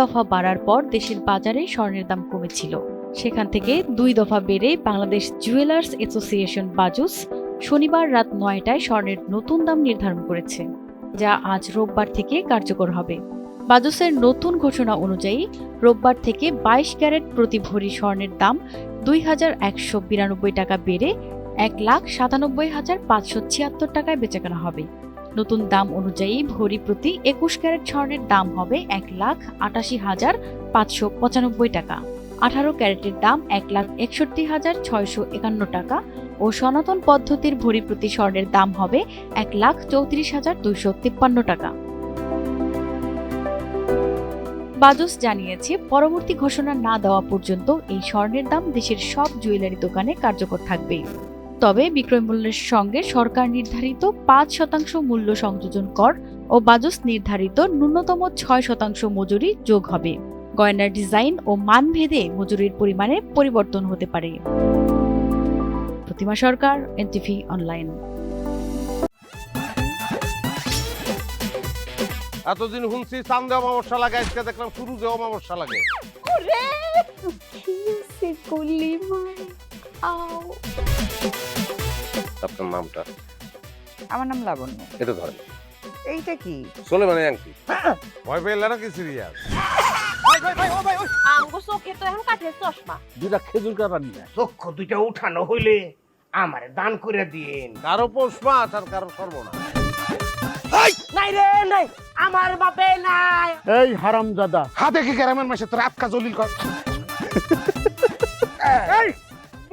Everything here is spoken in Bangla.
দফা বাড়ার পর দেশের বাজারে স্বর্ণের দাম কমেছিল। সেখান থেকে দুই দফা বেড়ে বাংলাদেশ জুয়েলার্স অ্যাসোসিয়েশন বাজুস শনিবার রাত নয়টায় স্বর্ণের নতুন দাম নির্ধারণ করেছে, যা আজ রোববার থেকে কার্যকর হবে। বাজুসের নতুন ঘোষণা অনুযায়ী, রোববার থেকে বাইশ ক্যারেট প্রতি ভরি স্বর্ণের দাম দুই হাজার একশো বিরানব্বই টাকা বেড়ে এক লাখ সাতানব্বই হাজার পাঁচশো ছিয়াত্তর টাকায় বেচাকেনা হবে। নতুন দাম অনুযায়ী ভরি প্রতি একুশ ক্যারেট স্বর্ণের দাম হবে এক লাখ আটাশি হাজার পাঁচশো পঁচানব্বই টাকা। আঠারো ক্যারেটের দাম এক লাখ একষট্টি হাজার ছয়শো একান্ন টাকা ও সনাতন পদ্ধতির ভরি প্রতি স্বর্ণের দাম হবে এক লাখ চৌত্রিশ হাজার দুইশো তিপ্পান্ন টাকা। বাজুস জানিয়েছে, পরবর্তী ঘোষণা না দেওয়া পর্যন্ত এই স্বর্ণের দাম দেশের সব জুয়েলারি দোকানে কার্যকর থাকবে তবে বিক্রয় মূল্যের সঙ্গে সরকার নির্ধারিত পাঁচ শতাংশ মূল্য সংযোজন কর ও বাজস নির্ধারিত ন্যূনতম ছয় শতাংশ মজুরি যোগ হবে। গয়নার ডিজাইন ও মানভেদে মজুরির পরিমাণে পরিবর্তন হতে পারে। Pratima Sarkar NTV online. এতদিন শুনছি চান্দে অমাবস্যা লাগে আজকে দেখলাম শুরুতে অমাবস্যা লাগে। ওরে কি সে কলি মাই আও। আপনার নামটা? আমার নাম লাবণ্য। এটা ধরেন। এইটা কি? চলে মানে আংটি। ভয় পেলে নাকি সিরিয়াস আমগো চোখে তো এখন কাঠের চশমা। দুটা খেজুর কাটা নিয়ে আয়। চক্ষু দুইটা উঠানো হইলে আমারে দান করে দিন। কারও পৌষ মাস আর কারও সর্বনাশ নাই রে নাই। আমার বাপে নাই। এই হারাম দাদা হাতে কি গ্রামের মাসে তোর আটকা জলিল কর।